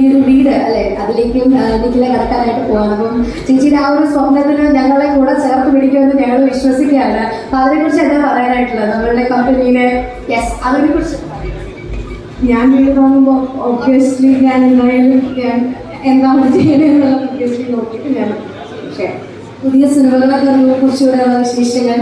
ഈ ഒരു വീട് അല്ലെ? അതിലേക്കും നിഖില കടക്കാനായിട്ട് പോകണം അപ്പം ചേച്ചിയുടെ ആ ഒരു സ്വപ്നത്തിന് ഞങ്ങളെ കൂടെ ചേർത്ത് പിടിക്കുമെന്ന് ഞങ്ങൾ വിശ്വസിക്കുകയാണ്. അപ്പൊ എന്താ പറയാനായിട്ടുള്ളത്? നമ്മളുടെ കമ്പനിയിലെ യെസ് അതിനെ കുറിച്ച് ഞാൻ വീട് വാങ്ങുമ്പോൾ ഒബ്വിയസ്ലി ഞാൻ എന്തായാലും ഞാൻ എന്താണ് ചെയ്യണമെന്നുള്ള ഒബ്വിയസ്ലി നോക്കിയിട്ട് ഞാൻ ചെയ്യാം. പുതിയ സിനിമകളൊക്കെ കുറിച്ചുള്ള വിശേഷങ്ങൾ?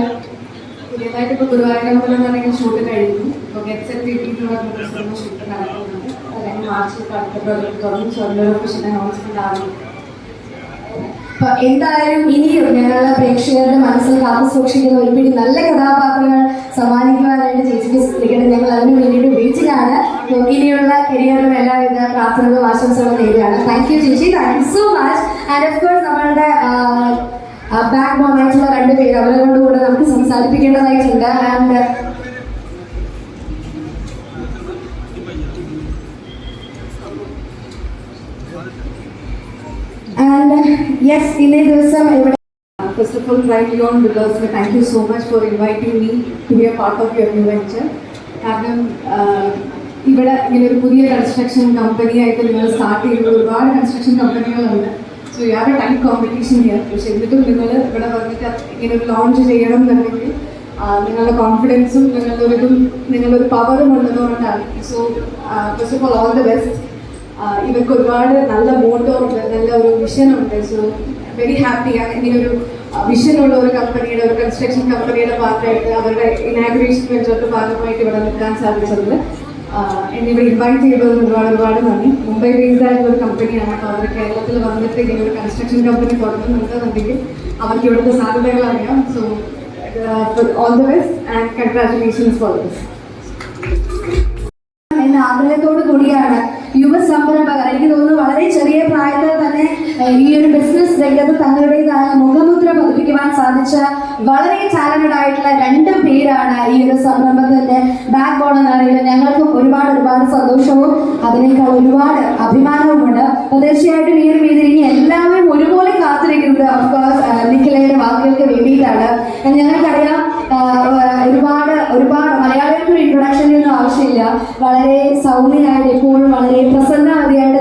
എന്തായാലും ഇനിയും ഞങ്ങളുടെ പ്രേക്ഷകരുടെ മനസ്സിൽ കാത്തു സൂക്ഷിക്കുന്ന ഒരുപാട് നല്ല കഥാപാത്രങ്ങൾ സമ്മാനിക്കുവാനായിട്ട് ചേച്ചിക്ക് ശ്രദ്ധിക്കട്ടെ ഞങ്ങൾ അതിനു വേണ്ടിയിട്ട് അപ്പൊ ഇനിയുള്ള കരിയറിലും എല്ലാവിധ പ്രാർത്ഥനകളും ആശംസകളും നേടുകയാണ് താങ്ക് യു ചേച്ചി. Thank you so much and of course നമ്മളുടെ ബാക്ക് ബോൺ ആയിട്ടുള്ള രണ്ട് പേര് അവരോട് കൂടെ നമുക്ക് സംസാരിപ്പിക്കേണ്ടതായിട്ടുണ്ട് ആൻഡ് ആൻഡ് യെസ് ഇന്നേ ദിവസം ഇവിടെ First of all, right beyond because thank you so much for inviting me to be a part of your new venture. കാരണം ഇവിടെ ഇങ്ങനെ ഒരു പുതിയ കൺസ്ട്രക്ഷൻ കമ്പനിയായിട്ട് നിങ്ങൾ സ്റ്റാർട്ട് ചെയ്യുമ്പോൾ ഒരുപാട് construction കമ്പനികളുണ്ട് so you have a time competition here പക്ഷേ എന്നിട്ടും നിങ്ങൾ ഇവിടെ വന്നിട്ട് ഇങ്ങനെ ഒരു ലോഞ്ച് ചെയ്യണം എന്നുണ്ടെങ്കിൽ നിങ്ങളുടെ കോൺഫിഡൻസും നിങ്ങളുടെ ഒരു ഇതും നിങ്ങളുടെ ഒരു പവറും ഉള്ളതുകൊണ്ടാണ് so first of all all the best ഇവർക്ക് ഒരുപാട് നല്ല മോട്ടോ ഉണ്ട് നല്ല ഒരു വിഷൻ ഉണ്ട്. സോ വെരി ഹാപ്പി ഇങ്ങനെ ഒരു വിഷൻ ഉള്ള ഒരു കമ്പനിയുടെ ഒരു കൺസ്ട്രക്ഷൻ കമ്പനിയുടെ ഭാഗമായിട്ട് അവരുടെ ഇനാഗ്രേഷൻ വെച്ചിട്ട് ഭാഗമായിട്ട് ഇവിടെ നിൽക്കാൻ സാധിച്ചത് ആഹ് എന്നെ ഇവിടെ ഇൻവൈറ്റ് ചെയ്തതിന് ഒരുപാട് ഒരുപാട് നന്ദി. മുംബൈ ബേസ്ഡ് ആയിട്ടുള്ള ഒരു കമ്പനിയാണ് അപ്പോൾ അവർ കേരളത്തിൽ വന്നിട്ട് ഇങ്ങനെ ഒരു കൺസ്ട്രക്ഷൻ കമ്പനി തുടങ്ങുന്നുണ്ടെന്നുണ്ടെങ്കിൽ അവർക്ക് ഇവിടുത്തെ സാധ്യതകൾ അറിയാം. So all the best and congratulations for this ആഗ്രഹത്തോടു കൂടിയാണ് യുവ സംരംഭകർ. എനിക്ക് തോന്നുന്നു വളരെ ചെറിയ പ്രായത്തിൽ തന്നെ ഈ ഒരു ബിസിനസ് രംഗത്ത് തങ്ങളുടേതായ പതിപ്പിക്കുവാൻ സാധിച്ച വളരെ ടാലന്റഡ് ആയിട്ടുള്ള രണ്ട് പേരാണ് ഈ ഒരു സംരംഭത്തിന്റെ ബാക്ക് ബോൺ എന്ന് പറയുന്നത്. ഞങ്ങൾക്കും ഒരുപാട് ഒരുപാട് സന്തോഷവും അതിനേക്കാൾ ഒരുപാട് അഭിമാനവും ഉണ്ട് തീർച്ചയായിട്ടും ഈ ഒരു വേദിയിൽ ഇനി എല്ലാവരും ഒരുപോലെ കാത്തിരിക്കുന്നത് അഫ്കോഴ്സ് നിഖിലയുടെ വാക്കുകൾക്ക് വേണ്ടിയിട്ടാണ്. ഞങ്ങൾക്കറിയാം ഒരുപാട് ഒരുപാട് മലയാളികൾക്ക് ഇൻട്രൊഡക്ഷൻ ഒന്നും ആവശ്യമില്ല. വളരെ സൗമ്യനായിട്ട് എപ്പോഴും വളരെ പ്രസന്നമതിയായിട്ട്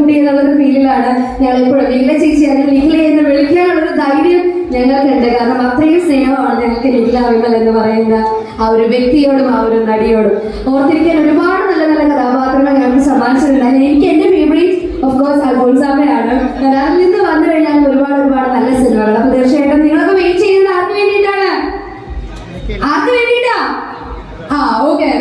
ഒരു എന്നുള്ളൊരു ഫീലിലാണ് ഞങ്ങൾ ഇപ്പോഴും നിഖില ചേച്ചി അല്ലെങ്കിൽ നിഖില എന്ന് വിളിക്കാനുള്ളൊരു ധൈര്യം ഞങ്ങൾക്കുണ്ട്. കാരണം അത്രയും സ്നേഹമാണ് ഞങ്ങൾക്ക് വിമൽ എന്ന് പറയുന്ന ആ ഒരു വ്യക്തിയോടും ആ ഒരു നടിയോടും. ഓർത്തിരിക്കാൻ ഒരുപാട് നല്ല നല്ല കഥാപാത്രങ്ങൾ ഞങ്ങൾക്ക് സമ്മാനിച്ചിട്ടുണ്ട്. അതിൽ എനിക്ക് എന്റെ ഫേവറേറ്റ് ഓഫ് കോഴ്സ് അൽഫോൻസാമയാണ് അതിൽ നിന്ന്